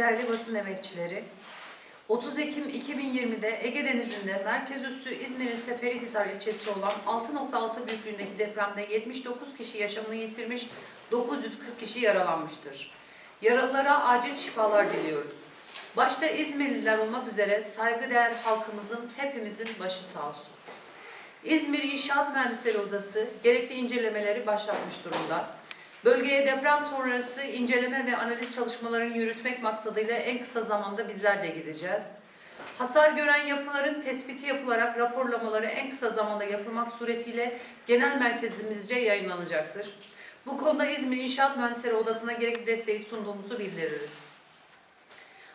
değerli basın emekçileri. 30 Ekim 2020'de Ege Denizi'nde merkez üssü İzmir'in Seferihisar ilçesi olan 6.6 büyüklüğündeki depremde 79 kişi yaşamını yitirmiş, 940 kişi yaralanmıştır. Yaralılara acil şifalar diliyoruz. Başta İzmirliler olmak üzere saygıdeğer halkımızın hepimizin başı sağ olsun. İzmir İnşaat Mühendisleri Odası gerekli incelemeleri başlatmış durumda. Bölgeye deprem sonrası inceleme ve analiz çalışmalarını yürütmek maksadıyla en kısa zamanda bizler de gideceğiz. Hasar gören yapıların tespiti yapılarak raporlamaları en kısa zamanda yapılmak suretiyle genel merkezimizce yayınlanacaktır. Bu konuda İzmir İnşaat Mühendisleri Odası'na gerekli desteği sunduğumuzu bildiririz.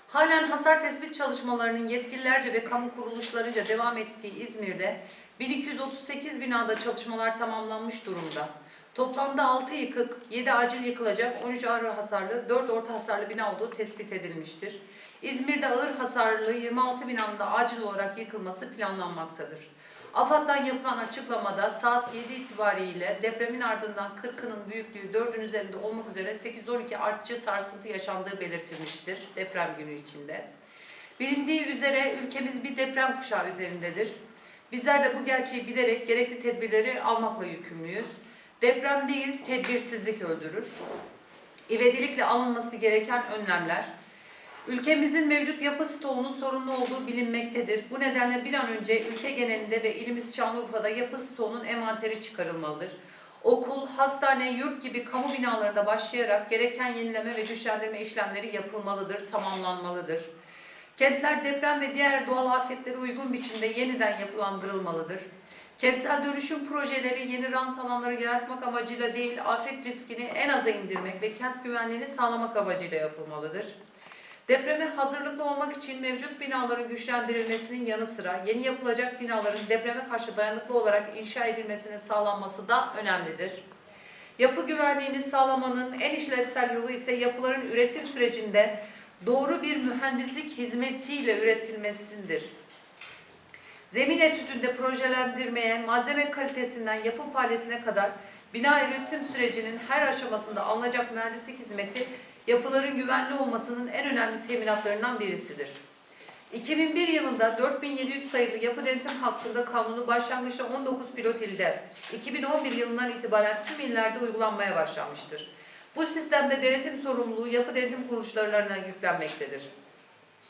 Halen hasar tespit çalışmalarının yetkililerce ve kamu kuruluşlarınca devam ettiği İzmir'de 1238 binada çalışmalar tamamlanmış durumda. Toplamda 6 yıkık, 7 acil yıkılacak, 13 ağır hasarlı, 4 orta hasarlı bina olduğu tespit edilmiştir. İzmir'de ağır hasarlı 26 binanın da acil olarak yıkılması planlanmaktadır. AFAD'dan yapılan açıklamada saat 7 itibariyle depremin ardından 40'ının büyüklüğü 4'ün üzerinde olmak üzere 812 artçı sarsıntı yaşandığı belirtilmiştir deprem günü içinde. Bilindiği üzere ülkemiz bir deprem kuşağı üzerindedir. Bizler de bu gerçeği bilerek gerekli tedbirleri almakla yükümlüyüz. Deprem değil, tedbirsizlik öldürür. İvedilikle alınması gereken önlemler. Ülkemizin mevcut yapı stoğunun sorunlu olduğu bilinmektedir. Bu nedenle bir an önce ülke genelinde ve ilimiz Şanlıurfa'da yapı stoğunun envanteri çıkarılmalıdır. Okul, hastane, yurt gibi kamu binalarında başlayarak gereken yenileme ve güçlendirme işlemleri yapılmalıdır, tamamlanmalıdır. Kentler deprem ve diğer doğal afetlere uygun biçimde yeniden yapılandırılmalıdır. Kentsel dönüşüm projeleri yeni rant alanları yaratmak amacıyla değil, afet riskini en aza indirmek ve kent güvenliğini sağlamak amacıyla yapılmalıdır. Depreme hazırlıklı olmak için mevcut binaların güçlendirilmesinin yanı sıra yeni yapılacak binaların depreme karşı dayanıklı olarak inşa edilmesinin sağlanması da önemlidir. Yapı güvenliğini sağlamanın en işlevsel yolu ise yapıların üretim sürecinde doğru bir mühendislik hizmetiyle üretilmesidir. Zemin etüdünde projelendirmeye, malzeme kalitesinden yapım faaliyetine kadar bina üretim sürecinin her aşamasında alınacak mühendislik hizmeti yapıların güvenli olmasının en önemli teminatlarından birisidir. 2001 yılında 4700 sayılı yapı denetim hakkında kanunu başlangıçta 19 pilot ilde, 2011 yılından itibaren tüm illerde uygulanmaya başlanmıştır. Bu sistemde denetim sorumluluğu yapı denetim kuruluşlarına yüklenmektedir.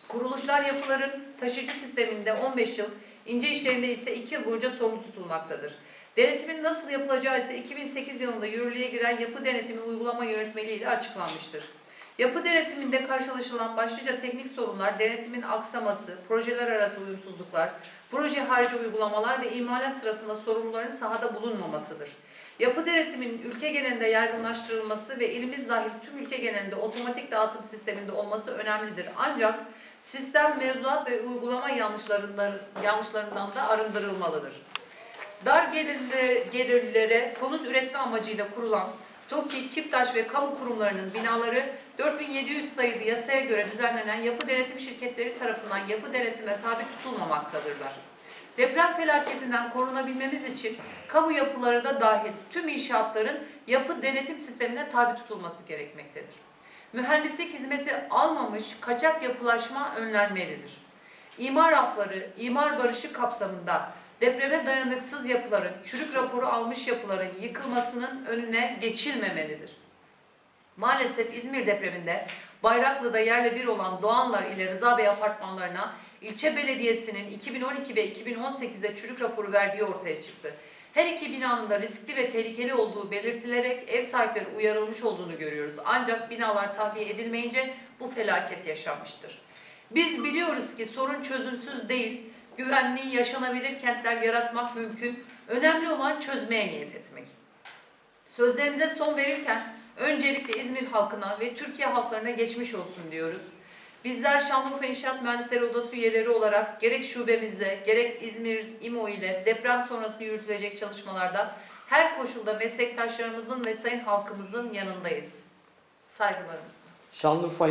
Kuruluşlar yapıların taşıcı sisteminde 15 yıl, ince işlerinde ise 2 yıl boyunca sorumlu tutulmaktadır. Denetimin nasıl yapılacağı ise 2008 yılında yürürlüğe giren yapı denetimi uygulama yönetmeliği ile açıklanmıştır. Yapı denetiminde karşılaşılan başlıca teknik sorunlar, denetimin aksaması, projeler arası uyumsuzluklar, proje harici uygulamalar ve imalat sırasında sorumluların sahada bulunmamasıdır. Yapı denetiminin ülke genelinde yaygınlaştırılması ve ilimiz dahil tüm ülke genelinde otomatik dağıtım sisteminde olması önemlidir. Ancak sistem mevzuat ve uygulama yanlışlarından, yanlışlarından da arındırılmalıdır. Dar gelirlere, gelirlilere konut üretme amacıyla kurulan TOKİ, KİPTAŞ ve kamu kurumlarının binaları 4700 sayılı yasaya göre düzenlenen yapı denetim şirketleri tarafından yapı denetime tabi tutulmamaktadırlar. Deprem felaketinden korunabilmemiz için kamu yapıları da dahil tüm inşaatların yapı denetim sistemine tabi tutulması gerekmektedir. Mühendislik hizmeti almamış kaçak yapılaşma önlenmelidir. İmar rafları, imar barışı kapsamında depreme dayanıksız yapıların, çürük raporu almış yapıların yıkılmasının önüne geçilmemelidir. Maalesef İzmir depreminde Bayraklı'da yerle bir olan Doğanlar ile Rıza Bey apartmanlarına ilçe belediyesinin 2012 ve 2018'de çürük raporu verdiği ortaya çıktı. Her iki binanın da riskli ve tehlikeli olduğu belirtilerek ev sahipleri uyarılmış olduğunu görüyoruz. Ancak binalar tahliye edilmeyince bu felaket yaşanmıştır. Biz biliyoruz ki sorun çözümsüz değil, güvenli, yaşanabilir kentler yaratmak mümkün. Önemli olan çözmeye niyet etmek. Sözlerimize son verirken öncelikle İzmir halkına ve Türkiye halklarına geçmiş olsun diyoruz. Bizler Şanlıurfa İnşaat Mühendisleri Odası üyeleri olarak gerek şubemizde gerek İzmir İMO ile deprem sonrası yürütülecek çalışmalarda her koşulda meslektaşlarımızın ve sayın halkımızın yanındayız. Saygılarımızla. Şanlıurfa